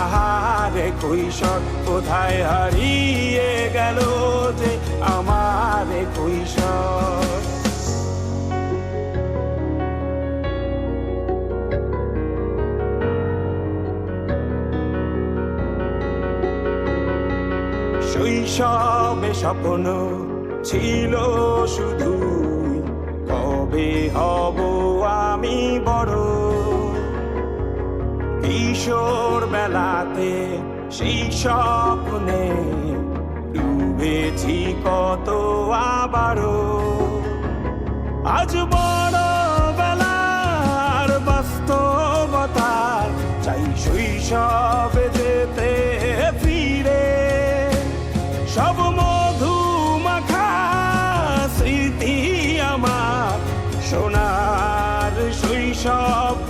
আহারে কৈশোর, কোথায় হারিয়ে গেল যে আমারে কৈশোর? শৈশবে স্বপ্ন ছিল শুধু কবে হব আমি বড় কিশোর বেলাতে সেই স্বপ্নে ডুবেছি কত আবারও। আজ বড় বেলার বাস্তবতার চাই শৈশবে যেতে ফিরে। সব মধু মাখা স্মৃতি আমার সোনার শৈশবকে